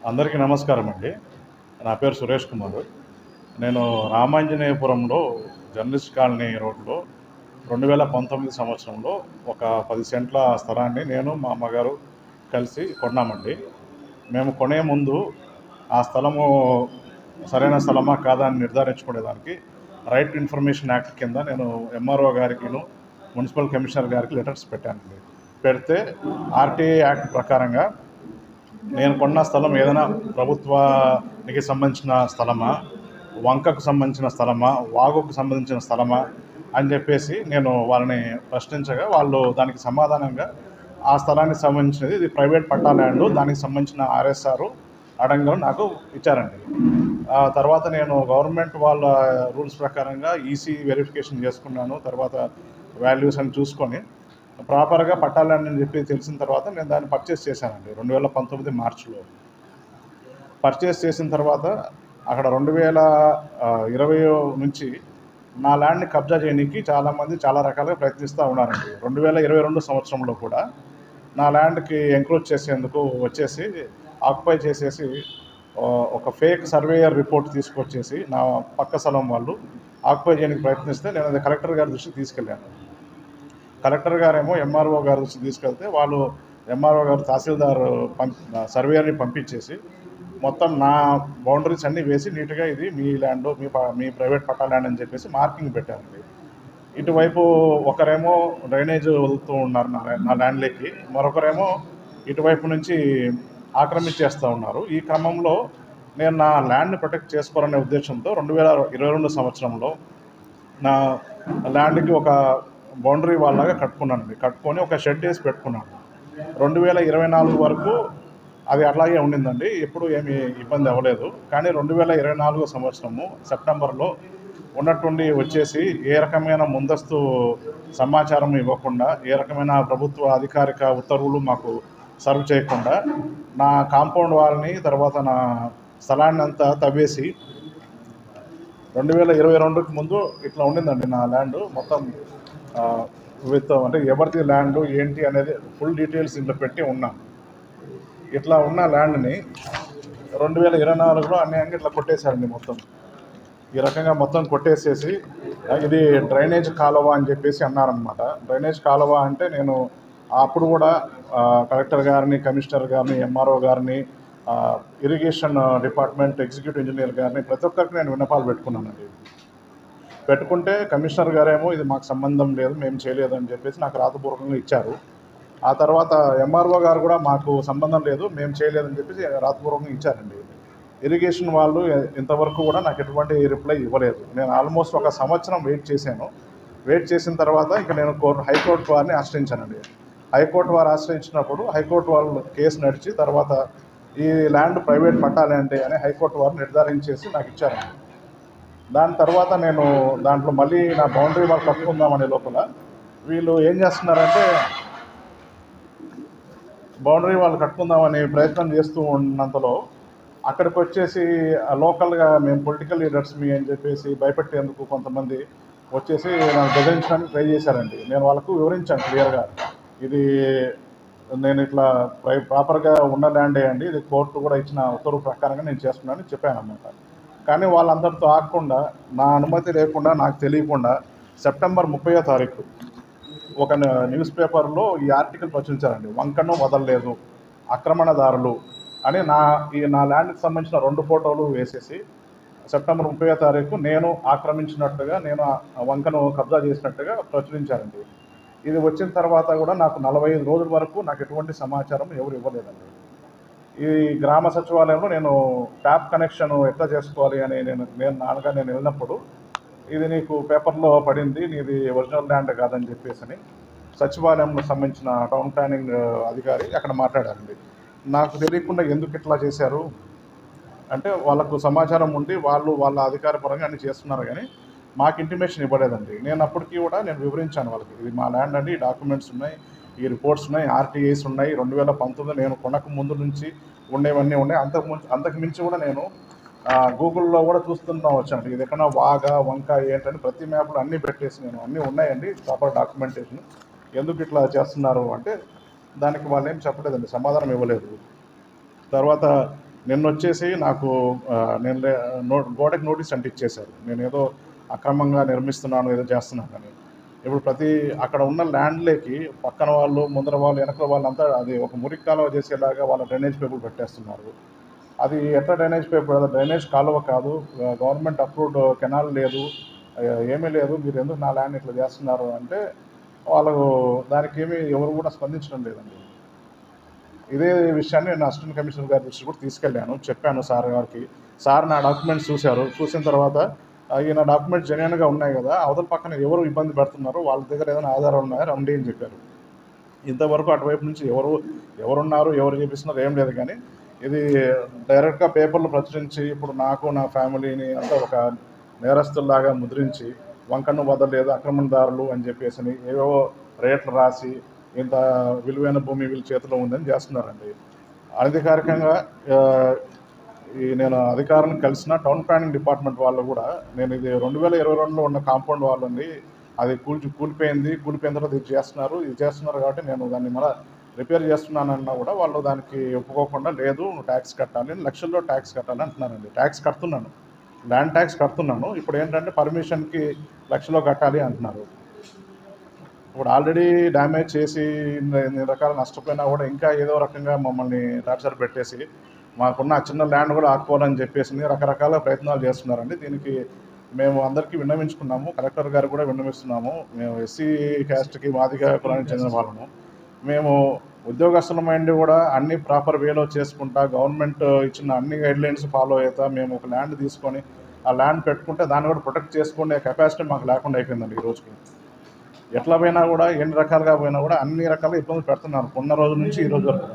అందరికీ నమస్కారం అండి. నా పేరు సురేష్ కుమార్. నేను రామాంజనేయపురంలో జర్నలిస్ట్ కాలనీ రోడ్లో రెండు వేల పంతొమ్మిది సంవత్సరంలో ఒక పది సెంట్ల స్థలాన్ని నేను మా అమ్మగారు కలిసి కొన్నామండి. మేము కొనే ముందు ఆ స్థలము సరైన స్థలమా కాదా అని నిర్ధారించుకునేదానికి రైట్ ఇన్ఫర్మేషన్ యాక్ట్ కింద నేను ఎంఆర్ఓ గారికిను మున్సిపల్ కమిషనర్ గారికి లెటర్స్ పెట్టానండి. పెడితే ఆర్టీఐ యాక్ట్ ప్రకారంగా నేను కొన్న స్థలం ఏదైనా ప్రభుత్వానికి సంబంధించిన స్థలమా? వంకకు సంబంధించిన స్థలమా? వాగుకు సంబంధించిన స్థలమా? అని చెప్పేసి నేను వాళ్ళని ప్రశ్నించగా వాళ్ళు దానికి సమాధానంగా ఆ స్థలానికి సంబంధించినది ఇది ప్రైవేట్ పట్టా ల్యాండ్ దానికి సంబంధించిన ఆర్ఎస్ఆర్ అడంగం నాకు ఇచ్చారండి. తర్వాత నేను గవర్నమెంట్ వాళ్ళ రూల్స్ ప్రకారంగా ఈసీ వెరిఫికేషన్ చేసుకున్నాను తర్వాత వాల్యూస్ అని చూసుకొని ప్రాపర్గా పట్టాలని అని చెప్పి తెలిసిన తర్వాత నేను దాన్ని పర్చేస్ చేశానండి. రెండు వేల పంతొమ్మిది మార్చిలో. పర్చేస్ చేసిన తర్వాత అక్కడ రెండు వేల ఇరవై నుంచి నా ల్యాండ్ని కబ్జా చేయడానికి చాలామంది చాలా రకాలుగా ప్రయత్నిస్తూ ఉన్నారండి. రెండు వేల ఇరవై రెండు సంవత్సరంలో కూడా నా ల్యాండ్కి ఎంక్రోచ్ చేసేందుకు వచ్చేసి ఆక్యుపై చేసేసి ఒక ఫేక్ సర్వేయర్ రిపోర్ట్ తీసుకొచ్చేసి నా పక్క స్థలం వాళ్ళు ఆక్యుపై చేయడానికి ప్రయత్నిస్తే నేను అది కలెక్టర్ గారి దృష్టికి తీసుకెళ్ళాను. కలెక్టర్ గారేమో ఎంఆర్ఓ గారు తీసుకెళ్తే వాళ్ళు ఎంఆర్ఓ గారు తహసీల్దార్ పంప్ సర్వేయర్ని పంపించేసి మొత్తం నా బౌండరీస్ అన్నీ వేసి నీట్గా ఇది మీ ల్యాండ్ మీ ప- మీ ప్రైవేట్ పట్టా ల్యాండ్ అని చెప్పేసి మార్కింగ్ పెట్టారండి. ఇటువైపు ఒకరేమో డ్రైనేజ్ వదులుతూ ఉన్నారు నా నా ల్యాండ్లోకి మరొకరేమో ఇటువైపు నుంచి ఆక్రమించేస్తూ ఉన్నారు. ఈ క్రమంలో నేను నా ల్యాండ్ని ప్రొటెక్ట్ చేసుకోవాలనే ఉద్దేశంతో రెండు వేల ఇరవై రెండు సంవత్సరంలో నా ల్యాండ్కి ఒక బౌండరీ వాళ్ళగా కట్టుకున్నాను కట్టుకొని ఒక షెడ్ వేసి పెట్టుకున్నాను. రెండు వేల ఇరవై నాలుగు వరకు అది అట్లాగే ఉండిందండి. ఎప్పుడు ఏమి ఇబ్బంది అవ్వలేదు. కానీ రెండు వేల ఇరవై నాలుగు సంవత్సరము సెప్టెంబర్లో ఉన్నట్టుండి వచ్చేసి ఏ రకమైన ముందస్తు సమాచారం ఇవ్వకుండా ఏ రకమైన ప్రభుత్వ అధికారిక ఉత్తర్వులు మాకు సర్వ్ చేయకుండా నా కాంపౌండ్ వాళ్ళని తర్వాత నా స్థలాన్ని అంతా తవ్వేసి రెండు వేల ఇరవై రెండుకి ముందు ఇట్లా ఉండిందండి నా ల్యాండ్. మొత్తం విత్ అంటే ఎవరిది ల్యాండ్ ఏంటి అనేది ఫుల్ డీటెయిల్స్ ఇంట్లో పెట్టి ఉన్నాం. ఇట్లా ఉన్న ల్యాండ్ని రెండు వేల ఇరవై నాలుగులో అన్యాయంగా ఇట్లా కొట్టేశాడండి మొత్తం. ఈ రకంగా మొత్తం కొట్టేసేసి ఇది డ్రైనేజ్ కాలువ అని చెప్పేసి అన్నారనమాట డ్రైనేజ్ కాలువ అంటే నేను అప్పుడు కూడా కలెక్టర్ గారిని కమిషనర్ గారిని ఎంఆర్ఓ గారిని ఇరిగేషన్ డిపార్ట్మెంట్ ఎగ్జిక్యూటివ్ ఇంజనీర్ గారిని ప్రతి ఒక్కరికి నేను విన్నపాలు పెట్టుకున్నానండి. పెట్టుకుంటే కమిషనర్ గారేమో ఇది మాకు సంబంధం లేదు మేము చేయలేదు అని చెప్పేసి నాకు రాతపూర్వకంగా ఇచ్చారు. ఆ తర్వాత ఎంఆర్ఓ గారు కూడా మాకు సంబంధం లేదు మేము చేయలేదని చెప్పేసి రాతపూర్వకంగా ఇచ్చారండి. ఇరిగేషన్ వాళ్ళు ఇంతవరకు కూడా నాకు ఎటువంటి రిప్లై ఇవ్వలేదు. నేను ఆల్మోస్ట్ ఒక సంవత్సరం వెయిట్ చేశాను. వెయిట్ చేసిన తర్వాత ఇక నేను హైకోర్టు వారిని ఆశ్రయించానండి. హైకోర్టు వారు ఆశ్రయించినప్పుడు హైకోర్టు వాళ్ళు కేసు నడిచి తర్వాత ఈ ల్యాండ్ ప్రైవేట్ పట్టాలి అంటే అని హైకోర్టు వారు నిర్ధారించేసి నాకు ఇచ్చారండి. దాని తర్వాత నేను దాంట్లో మళ్ళీ నా బౌండరీ వాళ్ళు కట్టుకుందామనే లోపల వీళ్ళు ఏం చేస్తున్నారంటే బౌండరీ వాళ్ళు కట్టుకుందామని ప్రయత్నం చేస్తూ ఉన్నంతలో అక్కడికి వచ్చేసి లోకల్గా మేము పొలిటికల్ లీడర్స్ మీ అని చెప్పేసి భయపెట్టేందుకు కొంతమంది వచ్చేసి నన్ను బెదిరించడానికి ట్రై చేశారండి. నేను వాళ్ళకు వివరించాను క్లియర్గా. ఇది నేను ఇట్లా ప్రై ప్రాపర్గా ఉన్న ల్యాండే అండి. ఇది కోర్టు కూడా ఇచ్చిన ఉత్తర్వు ప్రకారంగా నేను చేస్తున్నానని చెప్పాను అన్నమాట కానీ వాళ్ళందరితో ఆగకుండా నా అనుమతి లేకుండా నాకు తెలియకుండా సెప్టెంబర్ ముప్పయో తారీఖు ఒక న్యూస్ పేపర్లో ఈ ఆర్టికల్ ప్రచురించారండి. వంకను వదలలేదు ఆక్రమణదారులు అని నా ఈ నా ల్యాండ్కి సంబంధించిన రెండు ఫోటోలు వేసేసి సెప్టెంబర్ ముప్పై తారీఖు నేను ఆక్రమించినట్టుగా నేను ఆ వంకను కబ్జా చేసినట్టుగా ప్రచురించారండి. ఇది వచ్చిన తర్వాత కూడా నాకు నలభై ఐదు రోజుల వరకు నాకు ఎటువంటి సమాచారం ఎవరు ఇవ్వలేదండి. ఈ గ్రామ సచివాలయంలో నేను ట్యాప్ కనెక్షన్ ఎట్లా చేసుకోవాలి అని నేను నేను నాన్నగా నేను వెళ్ళినప్పుడు ఇది నీకు పేపర్లో పడింది నీది ఒరిజినల్ ల్యాండ్ కాదని చెప్పేసి అని సంబంధించిన టౌన్ ప్లానింగ్ అధికారి అక్కడ మాట్లాడారండి. నాకు తెలియకుండా ఎందుకు ఇట్లా చేశారు? అంటే వాళ్ళకు సమాచారం ఉండి వాళ్ళు వాళ్ళ అధికారపరంగా అన్ని చేస్తున్నారు కానీ మాకు ఇంటిమేషన్ ఇవ్వలేదండి. నేను అప్పటికి కూడా నేను వివరించాను వాళ్ళకి ఇది మా ల్యాండ్ అండి డాక్యుమెంట్స్ ఉన్నాయి ఈ రిపోర్ట్స్ ఉన్నాయి ఆర్టీఐస్ ఉన్నాయి. రెండు వేల పంతొమ్మిది నేను కొనక ముందు నుంచి ఉండేవన్నీ ఉన్నాయి. అంతకు ముందు అంతకు మించి కూడా నేను గూగుల్లో కూడా చూస్తున్నా వచ్చాను. ఇది ఎక్కడ వాగా వంక ఏంటని ప్రతి మ్యాప్లో అన్నీ పెట్టేసి నేను అన్నీ ఉన్నాయండి ప్రాపర్ డాక్యుమెంటేషన్ ఎందుకు ఇట్లా చేస్తున్నారు అంటే దానికి వాళ్ళు ఏం చెప్పలేదండి సమాధానం ఇవ్వలేదు. తర్వాత నిన్న వచ్చేసి నాకు నేను లే- నో గోడకి నోటీస్ అంటించేశారు నేను ఏదో అక్రమంగా నిర్మిస్తున్నాను ఏదో చేస్తున్నాను అని ఇప్పుడు ప్రతి అక్కడ ఉన్న ల్యాండ్లేకి పక్కన వాళ్ళు ముందర వాళ్ళు వెనకల వాళ్ళంతా అది ఒక మురికి కాలువ చేసేలాగా వాళ్ళ డ్రైనేజ్ పేపర్లు పెట్టేస్తున్నారు. అది ఎట్లా డ్రైనేజ్ పేపర్ డ్రైనేజ్ కాలువ కాదు. గవర్నమెంట్ అప్రూవ్డ్ కెనాల్ లేదు. ఏమీ లేదు. మీరు ఎందుకు నా ల్యాండ్ ఇట్లా చేస్తున్నారు అంటే వాళ్ళు దానికి ఏమీ ఎవరు కూడా స్పందించడం లేదండి. ఇదే విషయాన్ని నేను అసిస్టెంట్ కమిషనర్ గారి దృష్టి కూడా తీసుకెళ్ళాను. చెప్పాను సార్ గారికి. సార్ నా డాక్యుమెంట్స్ చూశారు. చూసిన తర్వాత ఈయన డాక్యుమెంట్స్ జెన్యున్గా ఉన్నాయి కదా అవతల పక్కన ఎవరు ఇబ్బంది పెడుతున్నారు వాళ్ళ దగ్గర ఏదైనా ఆధారాలు ఉన్నాయా? రండి అని చెప్పారు. ఇంతవరకు అటువైపు నుంచి ఎవరు ఎవరున్నారు ఎవరు చేపిస్తున్నారు ఏం లేదు కానీ ఇది డైరెక్ట్గా పేపర్లు ప్రచురించి ఇప్పుడు నాకు నా ఫ్యామిలీని అంతా ఒక నేరస్తుల్లాగా ముద్రించి వంకన్ను వదలలేదు ఆక్రమణదారులు అని చెప్పేసి ఏవేవో రేట్లు రాసి ఇంత విలువైన భూమి వీళ్ళ చేతిలో ఉందని చేస్తున్నారండి. అధికారికంగా ఈ నేను అధికారులను కలిసిన టౌన్ ప్లానింగ్ డిపార్ట్మెంట్ వాళ్ళు కూడా నేను ఇది రెండు వేల ఇరవై రెండులో ఉన్న కాంపౌండ్ వాళ్ళని అది కూల్చి కూలిపోయింది. కూలిపోయిన తర్వాత ఇది చేస్తున్నారు. ఇది చేస్తున్నారు కాబట్టి నేను దాన్ని మళ్ళీ రిపేర్ చేస్తున్నానన్నా కూడా వాళ్ళు దానికి ఒప్పుకోకుండా లేదు ట్యాక్స్ కట్టాలి లక్షల్లో ట్యాక్స్ కట్టాలి అంటున్నానండి ట్యాక్స్ కడుతున్నాను. ల్యాండ్ ట్యాక్స్ కడుతున్నాను. ఇప్పుడు ఏంటంటే పర్మిషన్కి లక్షలో కట్టాలి అంటున్నారు. ఇప్పుడు ఆల్రెడీ డ్యామేజ్ చేసి ఇన్ని రకాల నష్టపోయినా కూడా ఇంకా ఏదో రకంగా మమ్మల్ని టార్చర్ పెట్టేసి మాకున్న చిన్న ల్యాండ్ కూడా ఆక్కోవాలని చెప్పేసి రకరకాల ప్రయత్నాలు చేస్తున్నారండి. దీనికి మేము అందరికీ విన్నవించుకున్నాము. కలెక్టర్ గారు కూడా విన్నవిస్తున్నాము. మేము ఎస్సీ క్యాస్ట్కి మాదిగా కులానికి చెందిన వాళ్ళము. మేము ఉద్యోగస్తులమైంది కూడా అన్ని ప్రాపర్ వేలో చేసుకుంటా గవర్నమెంట్ ఇచ్చిన అన్ని గైడ్లైన్స్ ఫాలో అవుతా మేము ఒక ల్యాండ్ తీసుకొని ఆ ల్యాండ్ పెట్టుకుంటే దాన్ని కూడా ప్రొటెక్ట్ చేసుకునే కెపాసిటీ మాకు లేకుండా అయిపోయిందండి ఈ రోజుకి. ఎట్లా పోయినా కూడా ఎన్ని రకాలుగా పోయినా కూడా అన్ని రకాల ఇబ్బందులు పెడుతున్నారు. ఉన్న రోజు నుంచి ఈ రోజు వరకు.